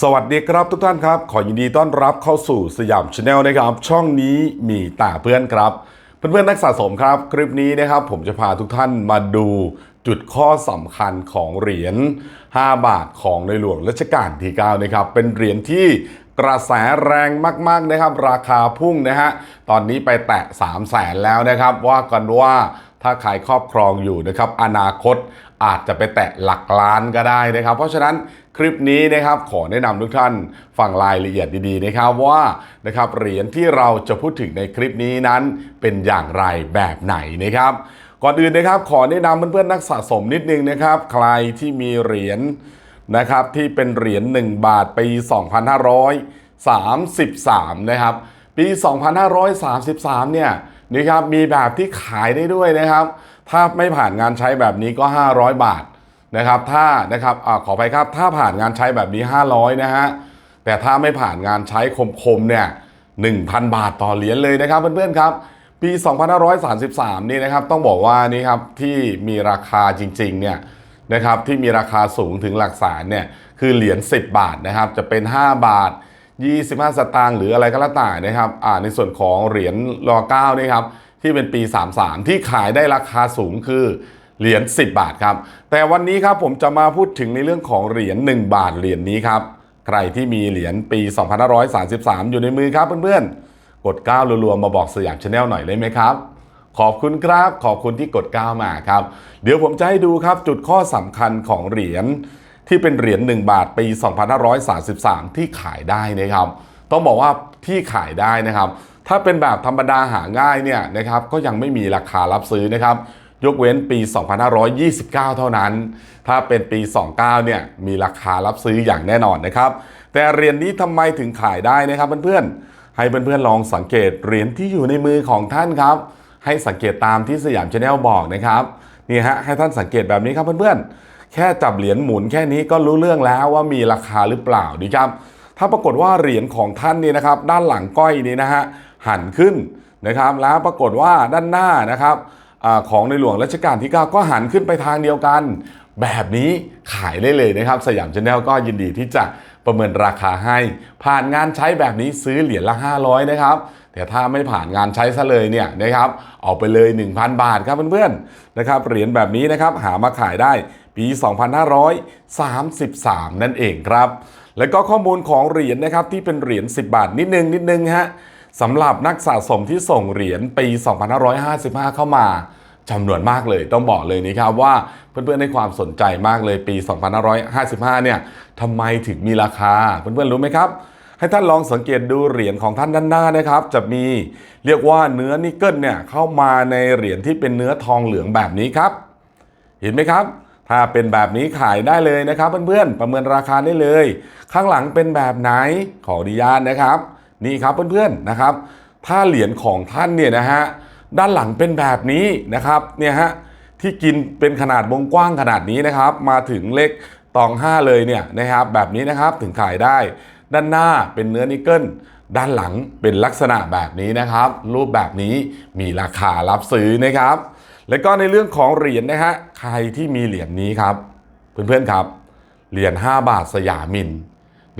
สวัสดีครับทุกท่านครับ ขอยินดีต้อนรับเข้าสู่สยามชาแนลนะครับ ช่องนี้มีตาเพื่อนครับ เพื่อนๆนักสะสมครับ คลิปนี้นะครับผมจะพาทุกท่านมาดูจุดข้อสำคัญของเหรียญ 5 บาทของในหลวงรัชกาลที่ 9 นะครับ เป็นเหรียญที่กระแสแรงมาก ๆ นะครับ ราคาพุ่งนะฮะ ตอนนี้ไปแตะ 3 0 0แสนแล้วนะครับ ว่ากันว่าถ้าใครครอบครองอยู่นะครับ อนาคตอาจจะไปแตะหลักล้านก็ได้นะครับ เพราะฉะนั้น คลิปนี้นะครับขอแนะนำทุกท่านฟังรายละเอียดดีๆนะครับว่านะครับเหรียญที่เราจะพูดถึงในคลิปนี้นั้นเป็นอย่างไรแบบไหนนะครับ ก่อนอื่นนะครับขอแนะนำเพื่อนๆนักสะสมนิดนึงนะครับ ใครที่มีเหรียญนะครับที่เป็นเหรียญ1บาทปี 2533 นะครับ ปี 2533 เนี่ยนะครับมีแบบที่ขายได้ด้วยนะครับ ถ้าไม่ผ่านงานใช้แบบนี้ก็ 500 บาท นะครับถ้านะครับอขอไปครับถ้าผ่านงานใช้แบบนี้ 500 นะฮะแต่ถ้าไม่ผ่านงานใช้คมๆเนี่ย1,000 บาทต่อเหรียญเลยนะครับเพื่อนๆครับปี 2533 นี่นะครับต้องบอกว่านี่ครับที่มีราคาจริงๆเนี่ยนะครับที่มีราคาสูงถึงหลักแสนเนี่ยคือเหรียญ10 บาทนะครับจะเป็น 5 บาท 25 สตางค์หรืออะไรก็แล้วแต่นะครับอ่าในส่วนของเหรียญรอ9นี่ครับที่เป็นปี 33 ที่ขายได้ราคาสูงคือ เหรียญ10 บาทครับ แต่วันนี้ครับผมจะมาพูดถึงในเรื่องของเหรียญ1บาทเหรียญนี้ครับ ใครที่มีเหรียญปี 2533 อยู่ในมือครับเพื่อนๆ กด9รัวๆมาบอกสยามชาแนลหน่อยได้ไหมครับ ขอบคุณครับขอบคุณที่กด9มาครับ เดี๋ยวผมจะให้ดูครับจุดข้อสำคัญของเหรียญที่เป็นเหรียญ1บาทปี 2533 ที่ขายได้นะครับ ต้องบอกว่าที่ขายได้นะครับ ถ้าเป็นแบบธรรมดาหาง่ายเนี่ยนะครับก็ยังไม่มีราคารับซื้อนะครับ ยกเว้นปี 2529 เท่านั้น ถ้าเป็นปี 29 เนี่ย มีราคารับซื้ออย่างแน่นอนนะครับ แต่เหรียญนี้ทำไมถึงขายได้นะครับเพื่อนๆ ให้เพื่อนๆลองสังเกตเหรียญที่อยู่ในมือของท่านครับ ให้สังเกตตามที่สยามชาแนลบอกนะครับ นี่ฮะ ให้ท่านสังเกตแบบนี้ครับเพื่อนๆ แค่จับเหรียญหมุนแค่นี้ก็รู้เรื่องแล้วว่ามีราคาหรือเปล่าดีครับ ถ้าปรากฏว่าเหรียญของท่านนี่นะครับ ด้านหลังก้อยนี้นะฮะ หันขึ้นนะครับ แล้วปรากฏว่าด้านหน้านะครับ ของในหลวงรัชกาลที่ 9 ก็หันขึ้นไปทางเดียวกัน แบบนี้ขายได้เลยนะครับ สยามชาแนลก็ยินดีที่จะประเมินราคาให้ ผ่านงานใช้แบบนี้ซื้อเหรียญละ 500 นะครับแต่ถ้าไม่ผ่านงานใช้ซะเลยเนี่ยนะครับเอาไปเลย 1,000 บาทครับเพื่อนๆนะครับเหรียญแบบนี้นะครับหามาขายได้ปี 2533 นั่นเองครับ แล้วก็ข้อมูลของเหรียญนะครับที่เป็นเหรียญ10 บาทนิดนึงนิดนึงฮะ สำหรับนักสะสมที่ส่งเหรียญปี 2555 เข้ามาจำนวนมากเลยต้องบอกเลยนะครับว่าเพื่อนๆให้ความสนใจมากเลยปี 2555 เนี่ยทำไมถึงมีราคาเพื่อนๆรู้ไหมครับ ให้ท่านลองสังเกตดูเหรียญของท่านด้านหน้านะครับ จะมีเรียกว่าเนื้อนิกเกิลเนี่ยเข้ามาในเหรียญที่เป็นเนื้อทองเหลืองแบบนี้ครับ เห็นไหมครับ ถ้าเป็นแบบนี้ขายได้เลยนะครับเพื่อนๆประเมินราคาได้เลย ข้างหลังเป็นแบบไหนขออนุญาตนะครับ นี่ครับเพื่อนๆนะครับ ถ้าเหรียญของท่านเนี่ยนะฮะด้านหลังเป็นแบบนี้นะครับเนี่ยฮะที่กินเป็นขนาดวงกว้างขนาดนี้นะครับ มาถึงเลขตอง 5 เลยเนี่ยนะครับแบบนี้นะครับถึงขายได้ ด้านหน้าเป็นเนื้อนิกเกิลด้านหลังเป็นลักษณะแบบนี้นะครับ รูปแบบนี้มีราคารับซื้อนะครับ แล้วก็ในเรื่องของเหรียญนะฮะใครที่มีเหรียญนี้ครับ เพื่อนๆครับ เหรียญ5บาทสยามิน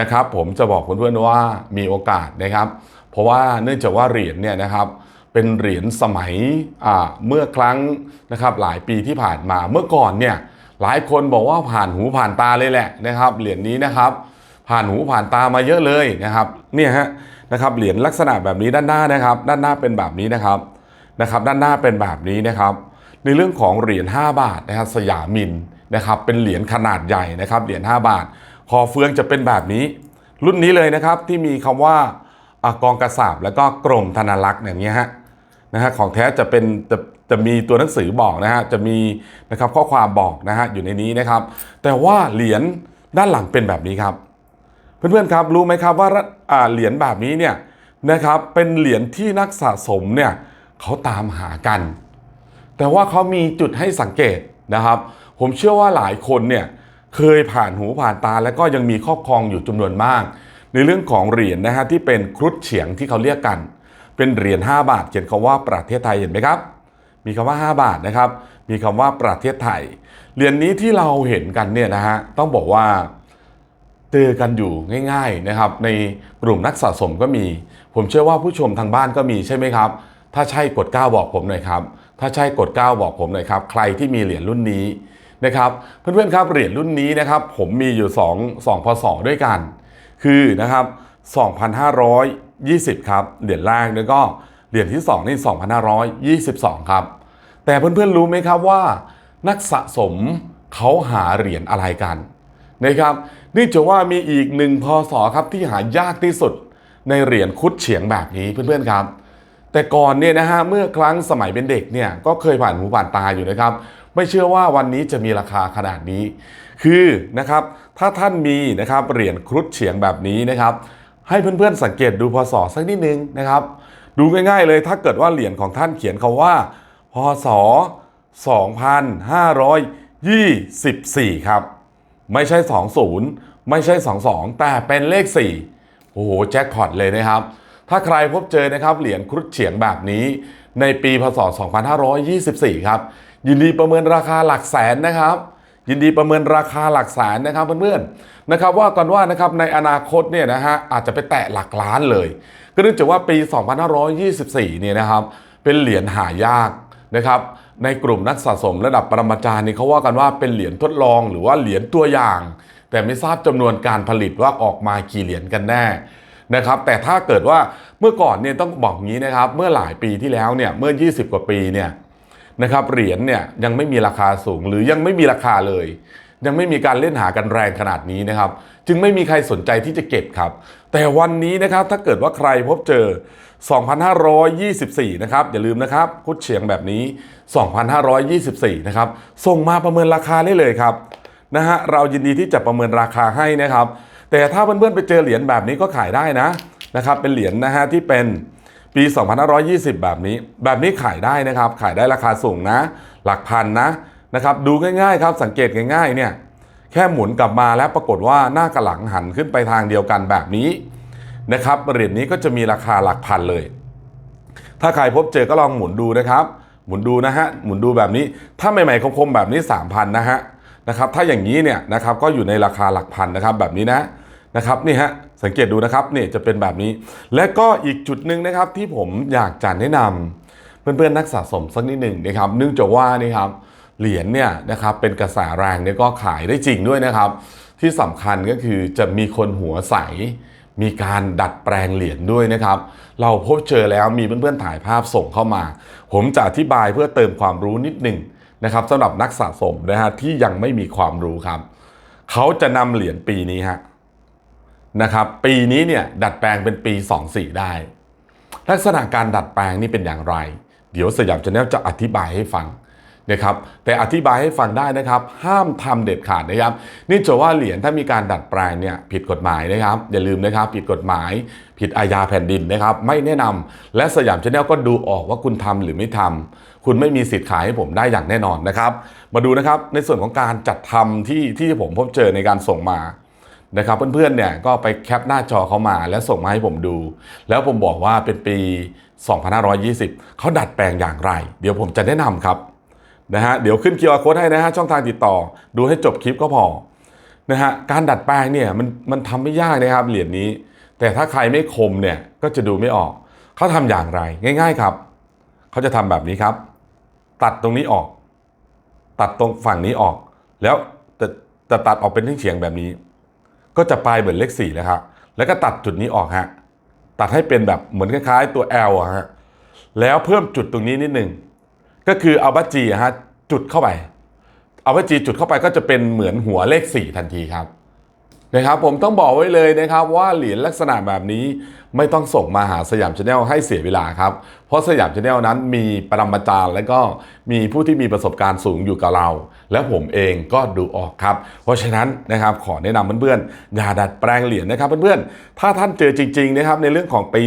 นะครับผมจะบอกเพื่อนๆว่ามีโอกาสนะครับ เพราะว่าเนื่องจากว่าเหรียญเนี่ยนะครับเป็นเหรียญสมัยเมื่อครั้งนะครับหลายปีที่ผ่านมาเมื่อก่อนเนี่ยหลายคนบอกว่าผ่านหูผ่านตาเลยแหละนะครับเหรียญนี้นะครับ ผ่านหูผ่านตามาเยอะเลยนะครับเนี่ยฮะนะครับเหรียญลักษณะแบบนี้ด้านหน้านะครับ ด้านหน้าเป็นแบบนี้นะครับนะครับ ด้านหน้าเป็นแบบนี้นะครับ ในเรื่องของเหรียญ5บาทนะครับสยามินนะครับเป็นเหรียญขนาดใหญ่นะครับเหรียญ5บาท คอเฟืองจะเป็นแบบนี้ รุ่นนี้เลยนะครับที่มีคำว่าอะกองกระสาบแล้วก็กรมธนารักษ์อย่างเงี้ยฮะนะฮะของแท้จะเป็นจะจะมีตัวหนังสือบอกนะฮะจะมีนะครับข้อความบอกนะฮะอยู่ในนี้นะครับ แต่ว่าเหรียญด้านหลังเป็นแบบนี้ครับ เพื่อนๆครับรู้ไหมครับว่าเหรียญแบบนี้เนี่ยนะครับเป็นเหรียญที่นักสะสมเนี่ยเขาตามหากัน แต่ว่าเขามีจุดให้สังเกตนะครับ ผมเชื่อว่าหลายคนเนี่ย เคยผ่านหูผ่านตาแล้วก็ยังมีครอบครองอยู่จำนวนมาก ในเรื่องของเหรียญนะฮะที่เป็นครุฑเฉียงที่เขาเรียกกัน เป็นเหรียญ5บาท เขียนคำว่าประเทศไทยเห็นไหมครับ มีคำว่า 5 บาทนะครับ มีคำว่าประเทศไทย เหรียญนี้ที่เราเห็นกันเนี่ยนะฮะต้องบอกว่าเจอกันอยู่ง่ายๆนะครับ ในกลุ่มนักสะสมก็มี ผมเชื่อว่าผู้ชมทางบ้านก็มีใช่ไหมครับ ถ้าใช่กด9บอกผมหน่อยครับ ถ้าใช่กด9บอกผมหน่อยครับ ใครที่มีเหรียญรุ่นนี้ นะครับเพื่อนๆครับเหรียญรุ่นนี้นะครับผมมีอยู่ 2 2พศด้วยกัน คือนะครับ2,520 ครับเหรียญแรกแล้วก็เหรียญที่ 2 นี่ 2,522 ครับ แต่เพื่อนๆรู้ไหมครับว่า นักสะสมเขาหาเหรียญอะไรกันนะครับนี่จะว่ามีอีกหนึ่งพศครับที่หายากที่สุดในเหรียญคุดเฉียงแบบนี้เพื่อนๆครับ แต่ก่อนเนี่ยนะฮะเมื่อครั้งสมัยเป็นเด็กเนี่ยก็เคยผ่านหูผ่านตาอยู่นะครับ ไม่เชื่อว่าวันนี้จะมีราคาขนาดนี้ คือนะครับถ้าท่านมีนะครับเหรียญครุฑเฉียงแบบนี้นะครับ ให้เพื่อนๆสังเกตดูพศสักนิดนึงนะครับ ดูง่ายๆเลยถ้าเกิดว่าเหรียญของท่านเขียนคาว่า พศ 2524 ครับ ไม่ใช่ 20 ไม่ใช่ 22 แต่เป็นเลข 4 โอ้โหแจ็คพอตเลยนะครับ ถ้าใครพบเจอนะครับเหรียญครุฑเฉียงแบบนี้ในปีพศ 2524 ครับ ยินดีประเมินราคาหลักแสนนะครับ ยินดีประเมินราคาหลักแสนนะครับเพื่อนๆนะครับว่ากันว่านะครับในอนาคตเนี่ยนะฮะอาจจะไปแตะหลักล้านเลย ก็เนื่องจากว่าปี 2524 เนี่ยนะครับเป็นเหรียญหายากนะครับในกลุ่มนักสะสมระดับปรมาจารย์นี่เขาว่ากันว่าเป็นเหรียญทดลองหรือว่าเหรียญตัวอย่าง แต่ไม่ทราบจำนวนการผลิตว่าออกมากี่เหรียญกันแน่นะครับแต่ถ้าเกิดว่าเมื่อก่อนเนี่ยต้องบอกงี้นะครับ เมื่อหลายปีที่แล้วเนี่ยเมื่อ 20 กว่าปีเนี่ย นะครับเหรียญเนี่ยยังไม่มีราคาสูงหรือยังไม่มีราคาเลย ยังไม่มีการเล่นหากันแรงขนาดนี้นะครับ จึงไม่มีใครสนใจที่จะเก็บครับ แต่วันนี้นะครับถ้าเกิดว่าใครพบเจอ 2,524 นะครับ อย่าลืมนะครับคุดเฉียงแบบนี้ 2,524 นะครับ ส่งมาประเมินราคาได้เลยครับนะฮะเรายินดีที่จะประเมินราคาให้นะครับ แต่ถ้าเพื่อนๆไปเจอเหรียญแบบนี้ก็ขายได้นะนะครับเป็นเหรียญนะฮะที่เป็น ปี 2520 แบบนี้ แบบนี้ขายได้นะครับ ขายได้ราคาสูงนะ หลักพันนะนะครับดูง่ายๆครับสังเกตง่ายๆเนี่ยแค่หมุนกลับมาแล้วปรากฏว่าหน้ากับหลังหันขึ้นไปทางเดียวกันแบบนี้นะครับเหรียญนี้ก็จะมีราคาหลักพันเลย ถ้าใครพบเจอก็ลองหมุนดูนะครับ หมุนดูนะฮะหมุนดูแบบนี้ ถ้าใหม่ๆคมๆแบบนี้ 3,000 นะฮะนะครับถ้าอย่างนี้เนี่ยนะครับก็อยู่ในราคาหลักพันนะครับแบบนี้นะ นะครับนี่ฮะสังเกตดูนะครับนี่จะเป็นแบบนี้ และก็อีกจุดหนึ่งนะครับที่ผมอยากจะแนะนำเพื่อนๆนักสะสมสักนิดหนึ่งนะครับเนื่องจากว่านี่ครับเหรียญเนี่ยนะครับเป็นกระแสแรงเนี่ยก็ขายได้จริงด้วยนะครับ ที่สำคัญก็คือจะมีคนหัวใส มีการดัดแปลงเหรียญด้วยนะครับ เราพบเจอแล้วมีเพื่อนๆถ่ายภาพส่งเข้ามา ผมจะอธิบายเพื่อเติมความรู้นิดหนึ่งนะครับสำหรับนักสะสมนะฮะที่ยังไม่มีความรู้ครับ เขาจะนำเหรียญปีนี้ฮะ นะครับปีนี้เนี่ยดัดแปลงเป็นปี 24 ได้ ลักษณะการดัดแปลงนี่เป็นอย่างไร เดี๋ยวสยามชาแนลจะอธิบายให้ฟังนะครับแต่อธิบายให้ฟังได้นะครับ ห้ามทำเด็ดขาดนะครับนี่จะว่าเหรียญถ้ามีการดัดแปลงเนี่ยผิดกฎหมายนะครับ อย่าลืมนะครับผิดกฎหมาย ผิดอาญาแผ่นดินนะครับ ไม่แนะนำและสยามชาแนลก็ดูออกว่าคุณทำหรือไม่ทำคุณไม่มีสิทธิ์ขายให้ผมได้อย่างแน่นอนนะครับ มาดูนะครับในส่วนของการจัดทำที่ที่ผมพบเจอในการส่งมา นะครับเพื่อนๆเนี่ยก็ไปแคปหน้าจอเขามาแล้วส่งมาให้ผมดู แล้วผมบอกว่าเป็นปี 2520 เขาดัดแปลงอย่างไร เดี๋ยวผมจะแนะนำครับนะฮะเดี๋ยวขึ้น QR code ให้นะฮะช่องทางติดต่อ ดูให้จบคลิปก็พอนะฮะการดัดแปลงเนี่ยมันมันทำไม่ยากนะครับเหรียญนี้ แต่ถ้าใครไม่คมเนี่ยก็จะดูไม่ออก เขาทำอย่างไรง่าย ๆครับ เขาจะทำแบบนี้ครับ ตัดตรงนี้ออก ตัดตรงฝั่งนี้ออก แล้วจะจะตัดออกเป็นเฉียงแบบนี้ ก็จะปลายเหมือนเลขสี่แล้วครับแล้วก็ตัดจุดนี้ออกฮะตัดให้เป็นแบบเหมือนคล้ายๆตัว L อะฮะแล้วเพิ่มจุดตรงนี้นิดหนึ่งก็คือเอาบัจจีอะฮะจุดเข้าไป เอาบัจจีจุดเข้าไปก็จะเป็นเหมือนหัวเลขสี่ทันทีครับ นะครับผมต้องบอกไว้เลยนะครับว่าเหรียญลักษณะแบบนี้ไม่ต้องส่งมาหาสยามชาแนลให้เสียเวลาครับ เพราะสยามชาแนลนั้นมีปรมาจารย์ และก็มีผู้ที่มีประสบการณ์สูงอยู่กับเรา และผมเองก็ดูออกครับ เพราะฉะนั้นนะครับขอแนะนำเพื่อนๆอย่าดัดแปลงเหรียญนะครับเพื่อนๆถ้าท่านเจอจริงๆนะครับในเรื่องของปี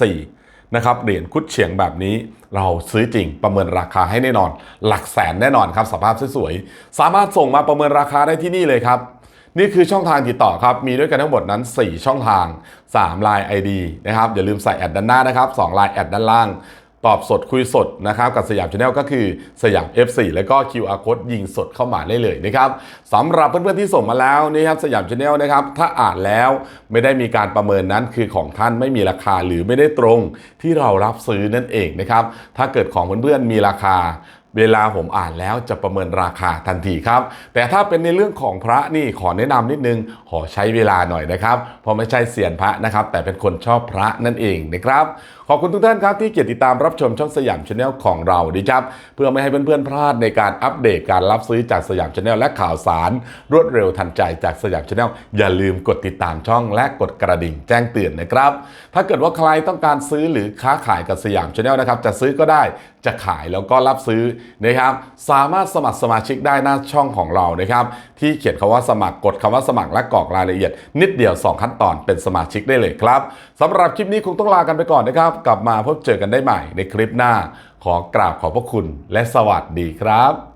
2524นะครับเหรียญคุดเฉียงแบบนี้เราซื้อจริงประเมินราคาให้แน่นอน หลักแสนแน่นอนครับสภาพสวยๆสามารถส่งมาประเมินราคาได้ที่นี่เลยครับ นี่คือช่องทางติดต่อครับ มีด้วยกันทั้งหมดนั้น 4 ช่องทาง3ลาย ID นะครับ อย่าลืมใส่แอดด้านหน้านะครับ2ลายแอดด้านล่าง ตอบสดคุยสดนะครับ กับสยามชาแนลก็คือสยาม F4 แล้วก็ QR code ยิงสดเข้ามาได้เลยนะครับสำหรับเพื่อนๆที่ส่งมาแล้วนะครับสยามชาแนลนะครับ ถ้าอ่านแล้วไม่ได้มีการประเมินนั้นคือของท่านไม่มีราคาหรือไม่ได้ตรงที่เรารับซื้อนั่นเองนะครับ ถ้าเกิดของเพื่อนๆมีราคา เวลาผมอ่านแล้วจะประเมินราคาทันทีครับ แต่ถ้าเป็นในเรื่องของพระนี่ขอแนะนำนิดนึง ขอใช้เวลาหน่อยนะครับ เพราะไม่ใช่เสียนพระนะครับ แต่เป็นคนชอบพระนั่นเองนะครับ ขอบคุณทุกท่านครับที่เกียรติดตามรับชมช่องสยามชาแนลของเราดีครับ เพื่อไม่ให้เพื่อนๆพลาดในการอัปเดตการรับซื้อจากสยามชาแนลและข่าวสาร รวดเร็วทันใจจากสยามชาแนลอย่าลืมกดติดตามช่องและกดกระดิ่งแจ้งเตือนนะครับ ถ้าเกิดว่าใครต้องการซื้อหรือค้าขายกับสยามชาแนลนะครับจะซื้อก็ได้จะขายแล้วก็รับซื้อนะครับ สามารถสมัครสมาชิกได้หน้าช่องของเรานะครับที่เขียนคำว่าสมัครกดคำว่าสมัครและกรอกรายละเอียด นิดเดียว 2 ขั้นตอนเป็นสมาชิกได้เลยครับสำหรับคลิปนี้คงต้องลากันไปก่อนนะครับ กลับมาพบเจอกันได้ใหม่ในคลิปหน้า ขอกราบขอบพระคุณและสวัสดีครับ